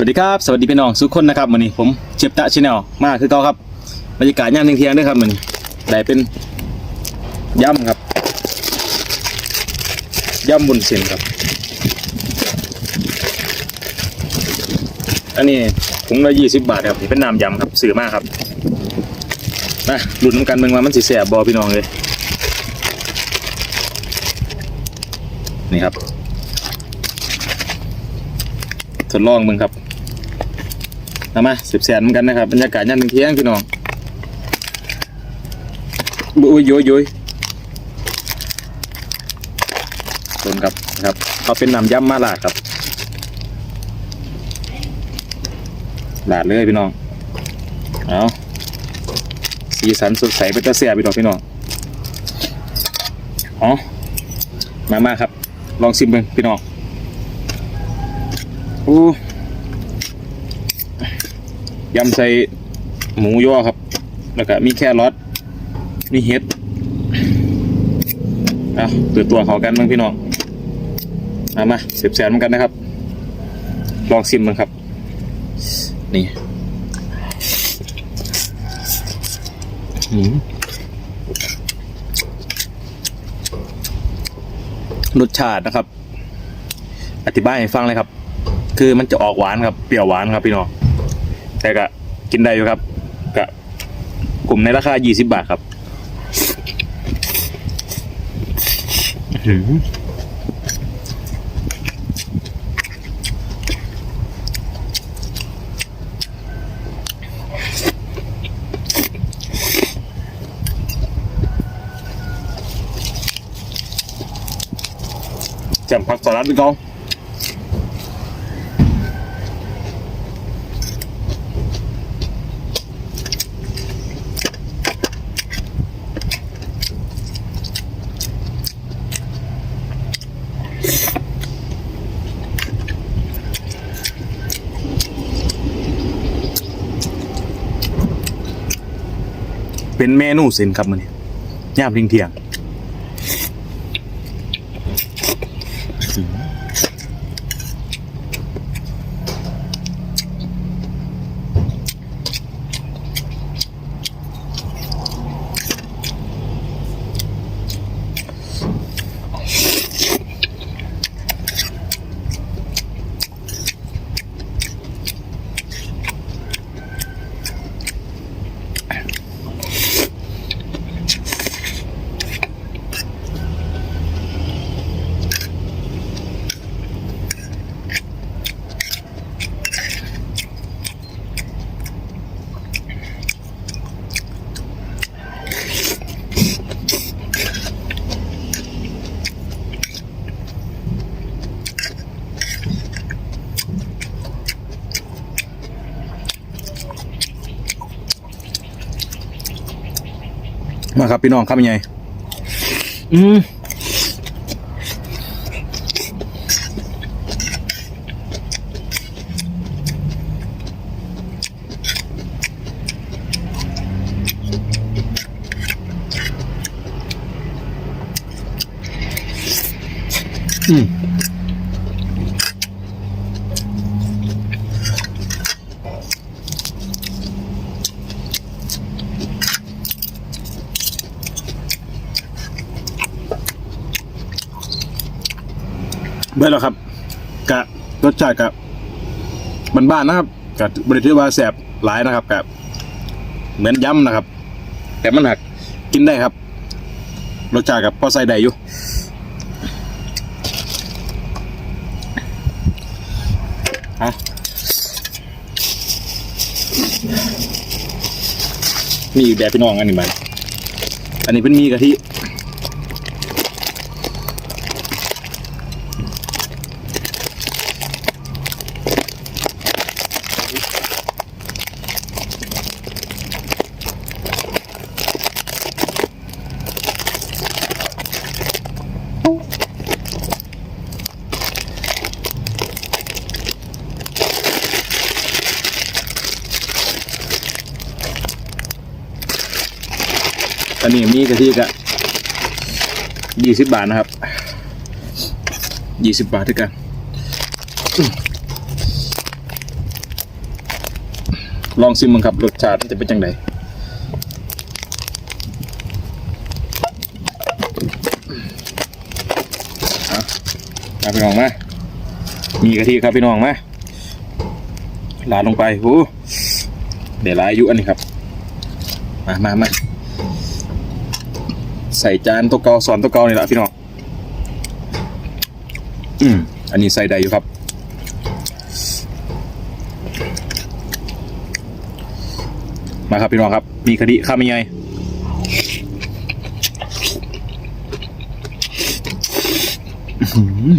สวัสดีครับ สวัสดีพี่น้องทุกคนนะครับวันนี้ผมเชฟตะชาแนลมาคือเก่าครับบรรยากาศย่ามเที่ยงๆด้วยครับมันได้เป็นย่ำครับย่ำบุญเส้นครับ อันนี้ถุงละยี่สิบบาทครับนี่เป็นน้ำยำครับซื้อมากครับมาหลุดน้ำกันเมืองมามันสีแสบบอพี่น้องเลยนี่ครับทดลองมึงครับ เอามาสิบแสนเหมือนกันนะครับบรรยากาศย่านเที่ยงพี่น้องบุยโยยโยยโดนครับนะครับเอาเป็นน้ำยำมาลาดครับลาดเลยพี่น้องเอาสีสันสดใสเป็นตะเสียพี่น้องพี่น้องอ๋อมามาครับ ลองชิมเบิ่งพี่น้องโอ้ ยำใส่หมูย่อครับ แล้วก็มีแครอทมีเห็ดเอาเปิดตัวเขากันบ้างพี่น้องมามาเสียบแสนเหมือนกันนะครับ ลองซิมมันครับ นี่รสชาตินะครับ อธิบายให้ฟังเลยครับ คือมันจะออกหวานครับ เปรี้ยวหวานครับพี่น้อง แต่ก็ กินได้อยู่ครับก็กลุ่มในราคา 20 บาทครับอื้อหือจำผักสลัดไปก่อน เป็นเมนูเส้นครับมันย่ามเที่ยง มาครับพี่น้องครับยังไงอืมอืม เบิดแล้วครับกะรสชาติกะบ้านๆนะครับกะบบริถือว่าแสบหลายนะครับกะเหมือนย้ำนะครับ แต่มันหักกินได้ครับรสชาติกับพอใส่ได้อยู่ฮะมีอีกแบบพี่น้องอันนี้มันอันนี้เป็นมีกะทิ อันนี้มีกะทิกะยี่สิบบาทนะครับยี่สิบบาทด้วยกันลองซิมมึงครับรสชาติจะเป็นจังไดเอาเอาพี่น้องมามีกะทิครับพี่น้องมาลาลงไปโอ้เดี๋ยวลายอายุอันนี้ครับ มามามา ใส่จานตัวเกาสอนตัวเกานี่แหละพี่น้องอืมอันนี้ใส่ได้อยู่ครับ มาครับพี่น้องครับ มีคดีข้ามยังไงอืม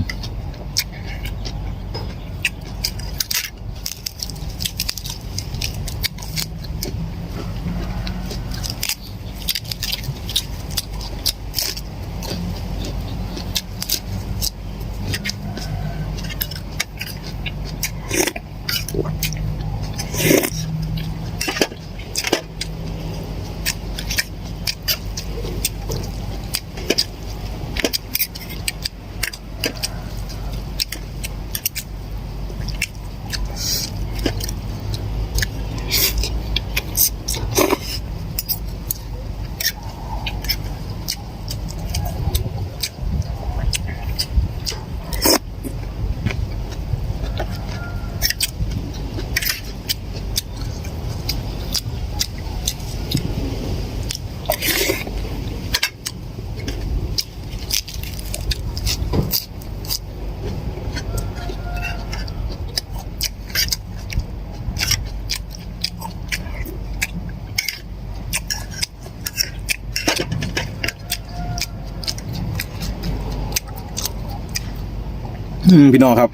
พี่น้องครับ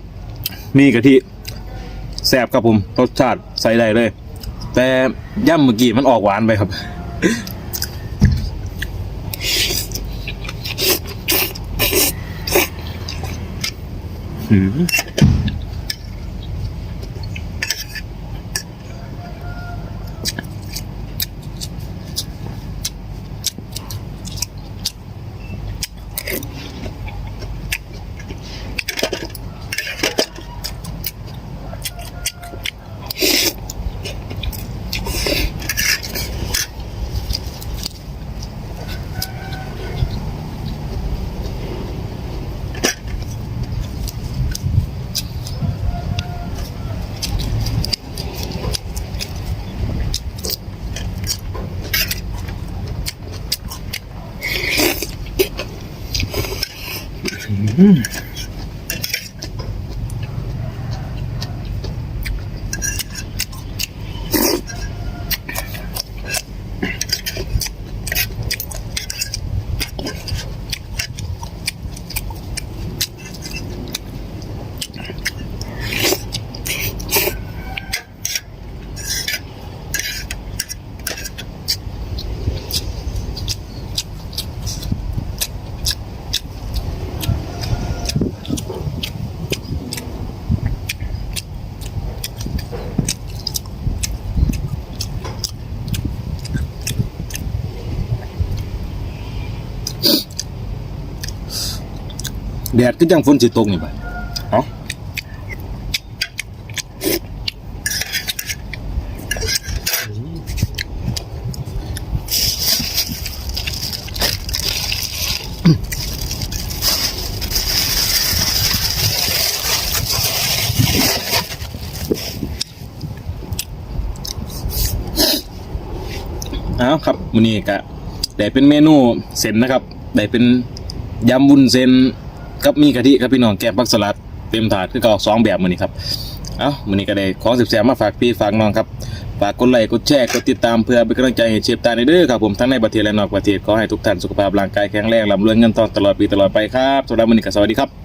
มีกะทิแซ่บครับผมรสชาติใส่ได้เลย แต่ย่ำเมื่อกี้มันออกหวานไปครับ อืม Mm. แดดก็ยังฝนสิตกนี่ไปเอ้าเอาครับมื้อนี้ก็ได้เป็นเมนูเส้นนะครับ ได้เป็นยำวุ้นเส้น กับมีกะทิครับพี่น้องแกงผักสลัดเต็มถาดคือเก็สองแบบมือนี้ครับเอ้ามือนี้ก็ได้ของสิบแสมาฝากพี่ฝากน้องครับฝากกดไลค์กดแชร์กดติดตามเพื่อเป็นกำลังใจให้เชฟตาในเด้อครับผมทั้งในประเทศและนอกประเทศขอให้ทุกท่านสุขภาพร่างกายแข็งแรงร่ำรวยเงินทองตลอดปีตลอดไปครับสำหรับมือนี้ก็สวัสดีครับ